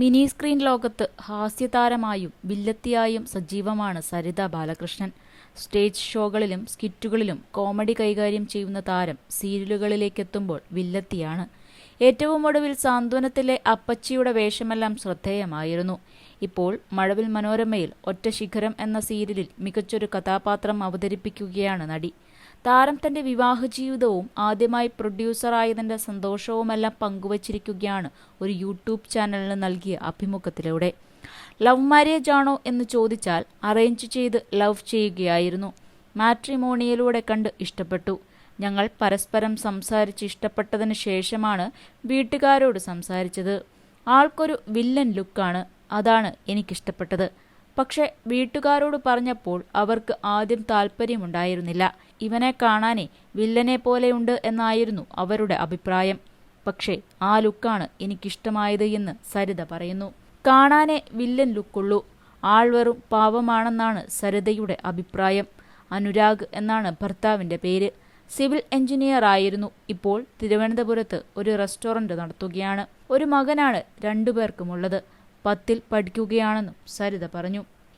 Mini screen ലോകത്ത് ഹാസ്യതാരമായും വില്ലത്തിയായും സജീവമാണ് സരിത ബാലകൃഷ്ണൻ. സ്റ്റേജ് ഷോകളിലും സ്കിറ്റുകളിലും കോമഡി കൈകാര്യം ചെയ്യുന്ന താരം സീരിയലുകളിലേക്കെത്തുമ്പോൾ വില്ലത്തിയാണ്. ഏറ്റവും ഒടുവിൽ സാന്ത്വനത്തിലെ അപ്പച്ചിയുടെ വേഷമെല്ലാം ശ്രദ്ധേയമായിരുന്നു. ഇപ്പോൾ മഴവിൽ മനോരമയിൽ ഒറ്റ ശിഖരം എന്ന സീരിയലിൽ മികച്ചൊരു കഥാപാത്രം അവതരിപ്പിക്കുകയാണ് നടി. താരം തന്റെ വിവാഹ ജീവിതവും ആദ്യമായി പ്രൊഡ്യൂസറായതിന്റെ സന്തോഷവുമെല്ലാം പങ്കുവച്ചിരിക്കുകയാണ് ഒരു യൂട്യൂബ് ചാനലിന് നൽകിയ അഭിമുഖത്തിലൂടെ. ലവ് മാരേജ് ആണോ എന്ന് ചോദിച്ചാൽ അറേഞ്ച് ചെയ്ത് ലവ് ചെയ്യുകയായിരുന്നു. മാട്രിമോണിയയിലൂടെ കണ്ട് ഇഷ്ടപ്പെട്ടു. ഞങ്ങൾ പരസ്പരം സംസാരിച്ച് ഇഷ്ടപ്പെട്ടതിന് ശേഷമാണ് വീട്ടുകാരോട് സംസാരിച്ചത്. ആൾക്കൊരു വില്ലൻ ലുക്കാണ്. അതാണ് എനിക്കിഷ്ടപ്പെട്ടത്. പക്ഷെ വീട്ടുകാരോട് പറഞ്ഞപ്പോൾ അവർക്ക് ആദ്യം താല്പര്യമുണ്ടായിരുന്നില്ല ഇവനെ കാണാനേ വില്ലനെ പോലെയുണ്ട് എന്നായിരുന്നു അവരുടെ അഭിപ്രായം. പക്ഷേ ആ ലുക്കാണ് എനിക്കിഷ്ടമായത് എന്ന് സരിത പറയുന്നു. കാണാനെ വില്ലൻ ലുക്കുള്ളൂ. ആൾ വെറും പാവമാണെന്നാണ് സരിതയുടെ അഭിപ്രായം. അനുരാഗ് എന്നാണ് ഭർത്താവിന്റെ പേര്. സിവിൽ എഞ്ചിനീയർ ആയിരുന്നു. ഇപ്പോൾ തിരുവനന്തപുരത്ത് ഒരു റെസ്റ്റോറന്റ് നടത്തുകയാണ്. ഒരു മകനാണ് രണ്ടുപേർക്കുമുള്ളത്. പത്തിൽ പഠിക്കുകയാണെന്നും സരിത പറഞ്ഞു